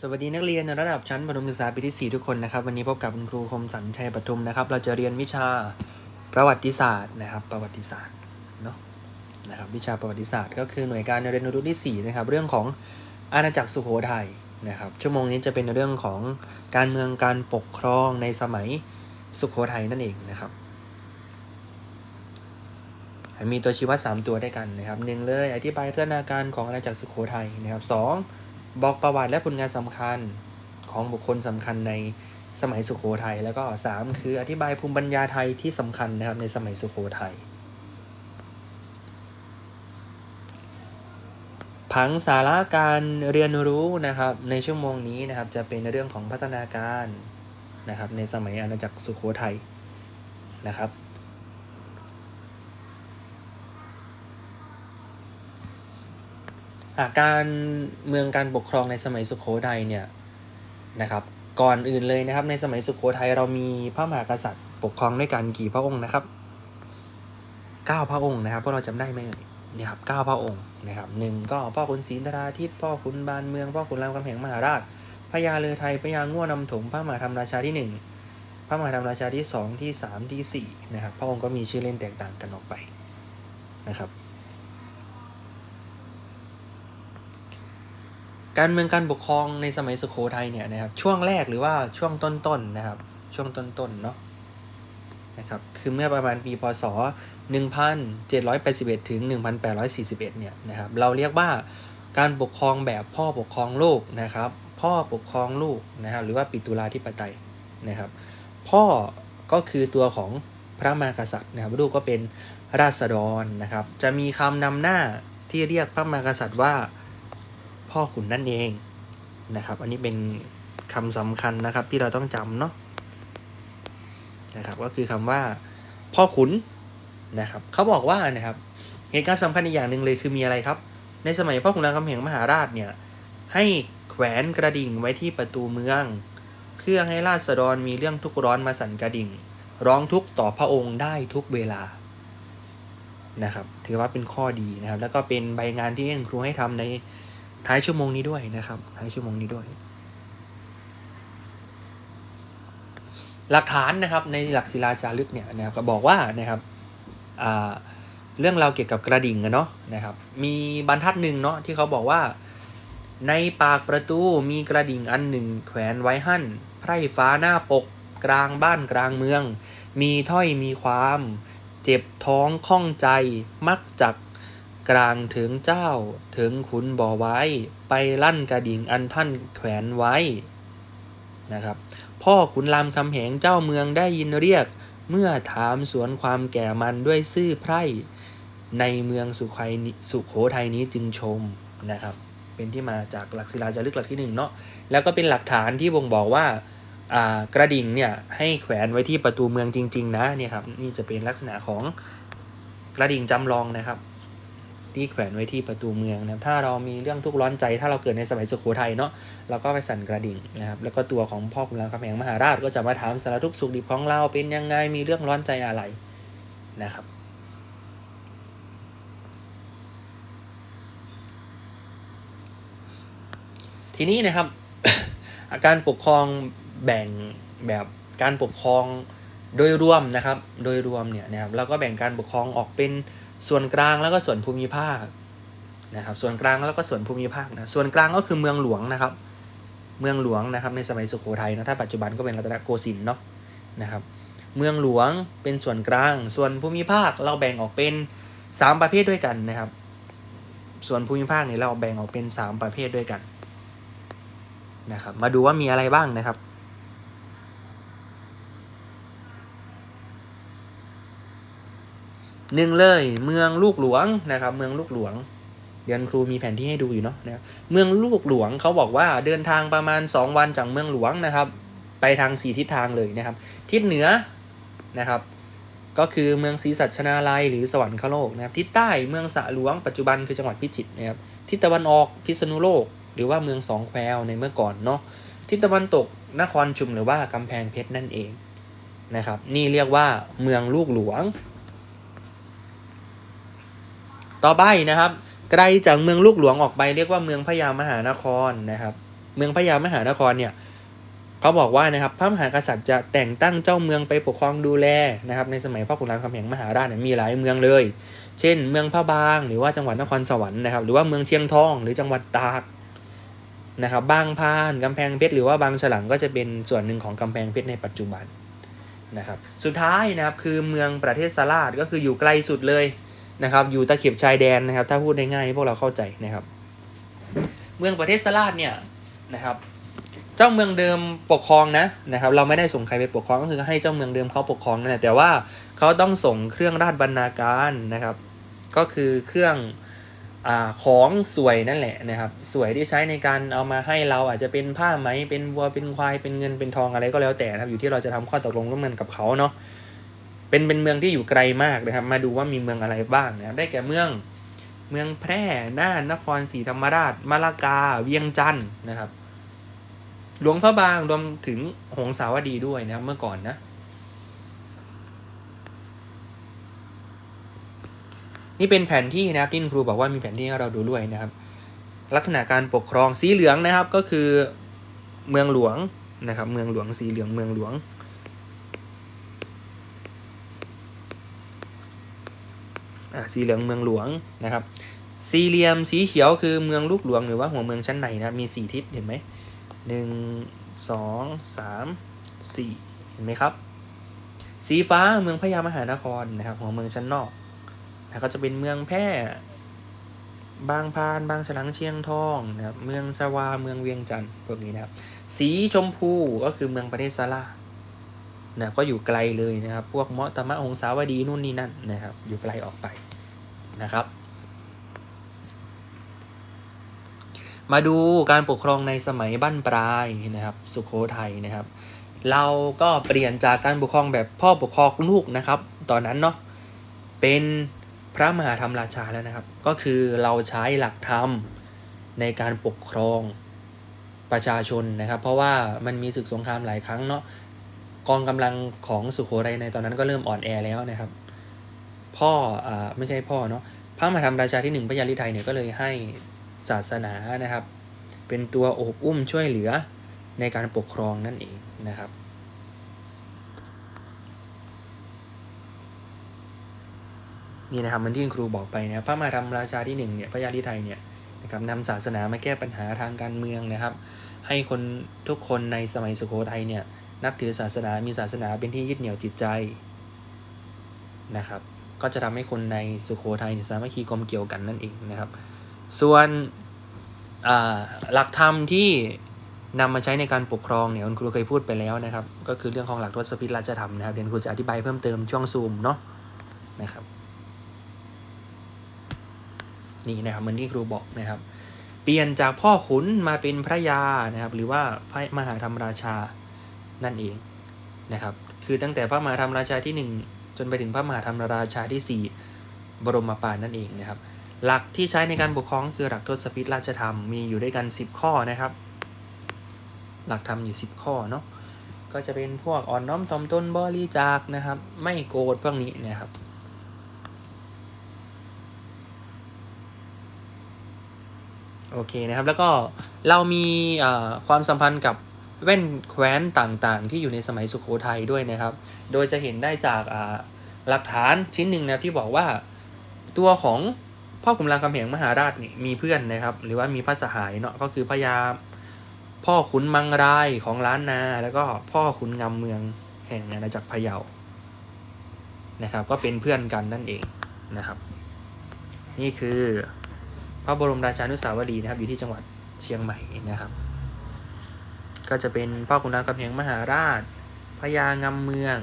สวัสดีนักเรียนในระดับชั้นประถมศึกษาปีที่ 4 ทุกคนนะครับ วันนี้พบกับคุณครูคมสันชัยปทุมนะครับ เราจะเรียนวิชาประวัติศาสตร์นะครับ ประวัติศาสตร์เนาะนะครับวิชาประวัติศาสตร์ ก็คือหน่วยการเรียนรู้ที่4นะครับเรื่องของอาณาจักรสุโขทัยนะครับ ชั่วโมงนี้จะเป็นเรื่องของการเมืองการปกครองในสมัยสุโขทัยนั่นเองนะครับ มีตัวชี้วัด3ตัวด้วยกันนะครับหนึ่งเลยอธิบายพัฒนาการของอาณาจักรสุโขทัยนะครับสอง บอกประวัติและผลงานสำคัญของบุคคลสำคัญในสมัยสุโขทัยแล้วก็สามคืออธิบายภูมิปัญญาไทยที่สำคัญนะครับในสมัยสุโขทัยผังสาระการเรียนรู้นะครับในชั่วโมงนี้นะครับจะเป็นเรื่องของพัฒนาการนะครับในสมัยอาณาจักรสุโขทัยนะครับ อะ การเมืองการปกครองในสมัยสุโขทัยเนี่ยนะครับ ก่อนอื่นเลยนะครับ ในสมัยสุโขทัยเรามีพระมหากษัตริย์ ปกครองด้วยกันกี่พระองค์นะครับเก้าพระองค์นะครับพวกเราจำได้ไหมนี่ยครับเก้าพระองค์นะครับหนึ่งก็พ่อขุนศรีนราธิปพ่อขุนบานเมืองพ่อขุนรามคำแหงมหาราชพญาเรือไทยพญาง่วนำถมพระมหาธรรมราชาที่หนึ่งพระมหาธรรมราชาที่สองที่สามที่สี่นะครับพระองค์ก็มีชื่อเล่นแตกต่างกันออกไปนะครับ การเมืองการปกครองในสมัยสุโขทัยเนี่ยนะครับช่วงแรกหรือว่าช่วงต้นๆนะครับ ช่วงต้นๆเนาะนะครับคือเมื่อประมาณปีพศ 1781 ถึง 1841 เนี่ยนะครับเราเรียกว่าการปกครองแบบพ่อปกครองลูกนะครับ พ่อปกครองลูกนะครับหรือว่าปิตุลาธิปไตยนะครับ พ่อก็คือตัวของพระมหากษัตริย์นะครับลูกก็เป็นราษฎรนะครับ จะมีคำนำหน้าที่เรียกพระมหากษัตริย์ว่า พ่อขุนนั่นเองนะครับ อันนี้เป็นคำสำคัญนะครับที่เราต้องจำเนาะนะครับก็คือคำว่าพ่อขุนนะครับเขาบอกว่านะครับเหตุการณ์สำคัญอีกอย่างหนึ่งเลยคือมีอะไรครับ ในสมัยพ่อขุนรามคำแหงมหาราชเนี่ยให้แขวนกระดิ่งไว้ที่ประตูเมือง เพื่อให้ราษฎรมีเรื่องทุกข์ร้อนมาสั่นกระดิ่ง ร้องทุกข์ต่อพระองค์ได้ทุกเวลานะครับถือว่าเป็นข้อดีนะครับ แล้วก็เป็นใบงานที่ครูให้ทำใน ท้ายชั่วโมงนี้ด้วยนะครับ ท้ายชั่วโมงนี้ด้วย หลักฐานนะครับในหลักศิลาจารึกเนี่ยนะครับก็บอกว่านะครับเรื่องราวเกี่ยวกับกระดิ่งอะเนาะนะครับ มีบรรทัดหนึ่งเนาะที่เขาบอกว่า ในปากประตูมีกระดิ่งอันหนึ่ง แขวนไว้หั่นไพร่ฟ้าหน้าปกกลางบ้านกลางเมือง มีถ้อยมีความ เจ็บท้องข้องใจ มักจัก กลางถึงเจ้าถึงขุนบ่อไว้ ไปลั่นกระดิ่งอันท่านแขวนไว้นะครับ พ่อขุนรามคำแหงเจ้าเมืองได้ยินเรียก เมื่อถามสวนความแก่มันด้วยซื่อไพร่ในเมืองสุขไสุโขทัยนี้จึงชมนะครับ เป็นที่มาจากหลักศิลาจารึกหลักที่หนึ่งเนาะแล้วก็เป็นหลักฐานที่บ่งบอกว่าอ่ากระดิ่งเนี่ยให้แขวนไว้ที่ประตูเมืองจริง ๆ นะเนี่ยครับนี่จะเป็นลักษณะของกระดิ่งจำลองนะครับ ที่แขวนไว้ที่ประตูเมืองนะครับถ้าเรามีเรื่องทุกข์ร้อนใจ ถ้าเราเกิดในสมัยสุโขทัยเนาะเราก็ไปสั่นกระดิ่งนะครับแล้วก็ตัวของพ่อขุนรามคำแหงมหาราชก็จะมาถามสารทุกข์สุขดิบของเราเป็นยังไงมีเรื่องร้อนใจอะไรนะครับทีนี้นะครับการปกครองแบ่งแบบการปกครองโดยรวมนะครับ โดยรวมเนี่ยนะครับเราก็แบ่งการปกครองออกเป็น ส่วนกลางแล้วก็ส่วนภูมิภาคนะครับ ส่วนกลางแล้วก็ส่วนภูมิภาคนะ ส่วนกลางก็คือเมืองหลวงนะครับ เมืองหลวงนะครับ ในสมัยสุโขทัยนะถ้าปัจจุบันก็เป็นรัตนโกสินทร์เนาะนะครับ เมืองหลวงเป็นส่วนกลาง ส่วนภูมิภาคเราแบ่งออกเป็นสามประเภทด้วยกันนะครับ ส่วนภูมิภาคเนี่ยเราแบ่งออกเป็นสามประเภทด้วยกันนะครับ มาดูว่ามีอะไรบ้างนะครับ หนึ่งเลย เมืองลูกหลวงนะครับ เมืองลูกหลวงเรียนครูมีแผนที่ให้ดูอยู่เนาะนะครับเมืองลูกหลวงเขาบอกว่าเดินทางประมาณ 2 วันจากเมืองหลวงนะครับ ไปทางสี่ทิศทางเลยนะครับ ทิศเหนือนะครับ ก็คือเมืองศรีสัชนาลัยหรือสวรรคโลกนะครับ ทิศใต้เมืองสะหลวงปัจจุบันคือจังหวัดพิจิตรนะครับทิศตะวันออกพิษณุโลก หรือว่าเมืองสองแควในเมื่อก่อนเนาะทิศตะวันตกนครชุมหรือว่ากำแพงเพชรนั่นเองนะครับ นี่เรียกว่าเมืองลูกหลวง ต่อไปนะครับ ไกลจากเมืองลูกหลวงออกไปเรียกว่าเมืองพญามหานครนะครับ เมืองพระยามหานครเนี่ยเขาบอกว่านะครับพระมหากษัตริย์จะแต่งตั้งเจ้าเมืองไปปกครองดูแลนะครับในสมัยพ่อขุนรามคำแหงมหาราชเนี่ยมีหลายเมืองเลย เช่น เมืองพระบาง หรือว่าจังหวัดนครสวรรค์นะครับหรือว่าเมืองเชียงทอง หรือจังหวัดตากนะครับบางพานกำแพงเพชรหรือว่าบางฉลังก็จะเป็นส่วนหนึ่งของกำแพงเพชรในปัจจุบันนะครับสุดท้ายนะครับคือเมืองประเทศสลาดก็คืออยู่ไกลสุดเลย นะครับอยู่ตะเข็บชายแดนนะครับ ถ้าพูดง่ายๆให้พวกเราเข้าใจนะครับ เมืองประเทศสลาดเนี่ยนะครับเจ้าเมืองเดิมปกครองนะนะครับ เราไม่ได้ส่งใครไปปกครองก็คือให้เจ้าเมืองเดิมเขาปกครองนั่นแหละแต่ว่าเขาต้องส่งเครื่องราชบรรณาการนะครับ ก็คือเครื่องอของสวยนั่นแหละนะครับ สวยที่ใช้ในการเอามาให้เราอาจจะเป็นผ้าไหมเป็นวัวเป็นควายเป็นเงินเป็นทองอะไรก็แล้วแต่นะครับ อยู่ที่เราจะทำข้อตกลงร่วมกันกับเขาเนาะ เป็นเป็นเมืองที่อยู่ไกลมากนะครับ มาดูว่ามีเมืองอะไรบ้างนะครับ ได้แก่เมืองเมืองแพร่น่านนครศรีธรรมราชมาลากา เวียงจันทร์นะครับ หลวงพระบางรวมถึงหงสาวดีด้วยนะครับเมื่อก่อนนะ นี่เป็นแผนที่นะครับที่ครูบอกว่ามีแผนที่ให้เราดูด้วยนะครับ ลักษณะการปกครองสีเหลืองนะครับก็คือเมืองหลวงนะครับ เมืองหลวงสีเหลืองเมืองหลวง อ่า สีเหลืองเมืองหลวงนะครับ สี่เหลี่ยมสีเขียวคือเมืองลูกหลวงหรือว่าหัวเมืองชั้นในนะมีสี่ทิศเห็นไหมหนึ่งสองสามสี่เห็นไหมครับ สีฟ้าเมืองพญามหานครนะครับหัวเมืองชั้นนอกแล้วก็จะเป็นเมืองแพร่บางพานบางฉลังเชียงทองนะครับเมืองสวาเมืองเวียงจันทร์พวกนี้นะครับ สีชมพูก็คือเมืองประเทศซาลา นะก็อยู่ไกลเลยนะครับ พวกเมาะตมะองสาวดีนู่นนี่นั่นนะครับ อยู่ไกลออกไปนะครับ มาดูการปกครองในสมัยบั้นปลายนะครับ สุโขทัยนะครับ เราก็เปลี่ยนจากการปกครองแบบพ่อปกครองลูกนะครับ ตอนนั้นเนาะเป็นพระมหาธรรมราชาแล้วนะครับ ก็คือเราใช้หลักธรรมในการปกครองประชาชนนะครับ เพราะว่ามันมีศึกสงครามหลายครั้งเนาะ กองกำลังของสุโขทัยในตอนนั้นก็เริ่มอ่อนแอแล้วนะครับ พ่ออ่าไม่ใช่พ่อเนาะพระมหาธรรมราชาที่หนึ่งพระยาลิไทยเนี่ยก็เลยให้ศาสนานะครับ เป็นตัวโอบอุ้มช่วยเหลือในการปกครองนั่นเองนะครับนี่นะครับมันที่คุณครูบอกไปนะพระมหาธรรมราชาที่หนึ่งเนี่ยพระยาลิไทยเนี่ยนะครับนำศาสนามาแก้ปัญหาทางการเมืองนะครับ ให้คนทุกคนในสมัยสุโขทัยเนี่ย นับถือศาสนา มีศาสนาเป็นที่ยึดเหนี่ยวจิตใจนะครับ ก็จะทำให้คนในสุโขทัยสามัคคีกลมเกี่ยวกันนั่นเองนะครับ ส่วนหลักธรรมที่นำมาใช้ในการปกครองเนี่ยคุณครูเคยพูดไปแล้วนะครับ ก็คือเรื่องของหลักทศพิธราชธรรมนะครับเดี๋ยวคุณครูจะอธิบายเพิ่มเติมช่วงซูมเนาะนะครับนี่นะครับเหมือนที่ครูบอกนะครับ เปลี่ยนจากพ่อขุนมาเป็นพระยานะครับ หรือว่าพระมหาธรรมราชา นั่นเองนะครับ คือตั้งแต่พระมหาธรรมราชาที่หนึ่งจนไปถึงพระมหาธรรมราชาที่สี่บรมปานนั่นเองนะครับ หลักที่ใช้ในการปกครองคือหลักทศพิธราชธรรมมีอยู่ด้วยกัน 10 ข้อนะครับ หลักธรรมอยู่ 10 ข้อเนาะก็จะเป็นพวกอ่อนน้อมถ่อมตนบริจาคนะครับ ไม่โกรธพวกนี้นะครับโอเคนะครับ แล้วก็เรามีความสัมพันธ์กับ แว่นแคว้นต่างๆ ที่อยู่ในสมัยสุโขทัยด้วยนะครับ โดยจะเห็นได้จากอ่าหลักฐานชิ้นหนึ่งนะที่บอกว่าตัวของพ่อขุนรามคำแหงมหาราชนี่มีเพื่อนนะครับ หรือว่ามีพระสหายเนาะก็คือพญาพ่อขุนมังรายของล้านนา แล้วก็พ่อขุนงำเมืองแห่งอาณาจักรพะเยานะครับ ก็เป็นเพื่อนกันนั่นเองนะครับ นี่คือพระบรมราชานุสาวรีย์นะครับอยู่ที่จังหวัดเชียงใหม่นะครับ ก็จะเป็นพ่อขุนรามคำแหงมหาราชพญางำเมือง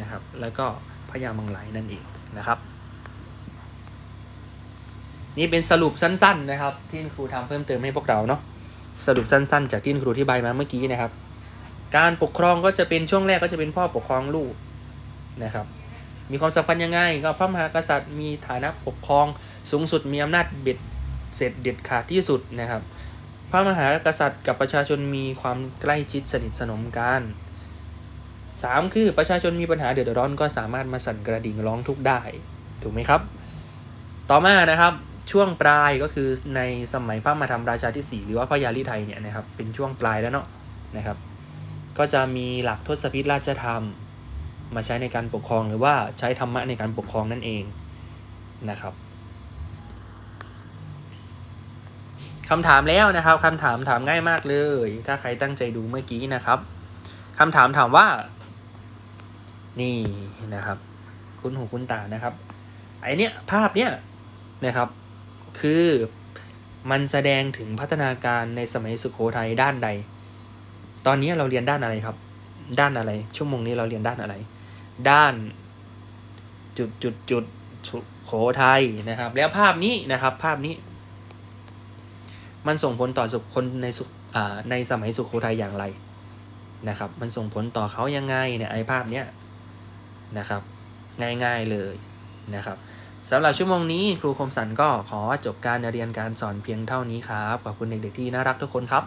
นะครับ แล้วก็พญามังไหลนั่นเองนะครับ นี่เป็นสรุปสั้น ๆ นะครับ ที่ครูทำเพิ่มเติมให้พวกเราเนาะสรุปสั้น ๆ จากที่ครูที่บายมาเมื่อกี้นะครับ การปกครองก็จะเป็นช่วงแรกก็จะเป็นพ่อปกครองลูกนะครับ มีความสัมพันธ์ยังไงก็พระมหากษัตริย์มีฐานะปกครองสูงสุดมีอำนาจเบ็ดเสร็จเด็ดขาดที่สุดนะครับ พระมหากษัตริย์กับประชาชนมีความใกล้ชิดสนิทสนมกันสามคือประชาชนมีปัญหาเดือดร้อนก็สามารถมาสั่นกระดิ่งร้องทุกข์ได้ ถูกไหมครับ ต่อมานะครับช่วงปลายก็คือในสมัยพระมหาธรรมราชาที่สี่หรือว่าพระยาลิไทยเนี่ยนะครับเป็นช่วงปลายแล้วเนาะนะครับ ก็จะมีหลักทศพิธราชธรรม มาใช้ในการปกครองหรือว่าใช้ธรรมะในการปกครองนั่นเองนะครับ คำถามแล้วนะครับคำถามถามง่ายมากเลย ถ้าใครตั้งใจดูเมื่อกี้นะครับคำถามถามว่า นี่นะครับ คุณหูคุณตานะครับ ไอเนี้ยภาพเนี้ยนะครับ คือมันแสดงถึงพัฒนาการในสมัยสุโขทัยด้านใด ตอนนี้เราเรียนด้านอะไรครับ ด้านอะไร ชั่วโมงนี้เราเรียนด้านอะไร ด้านจุดจุดจุดสุโขทัยนะครับ แล้วภาพนี้นะครับ ภาพนี้ มันส่งผลต่อสุขคนในสุอ่าในสมัยสุโขทัยอย่างไรนะครับ มันส่งผลต่อเขายังไงเนี่ยไอภาพเนี้ยนะครับ ง่ายๆเลยนะครับสำหรับชั่วโมงนี้ครูคมสันก็ขอจบการเรียนการสอนเพียงเท่านี้ครับ ขอบคุณเด็กๆที่น่ารักทุกคนครับ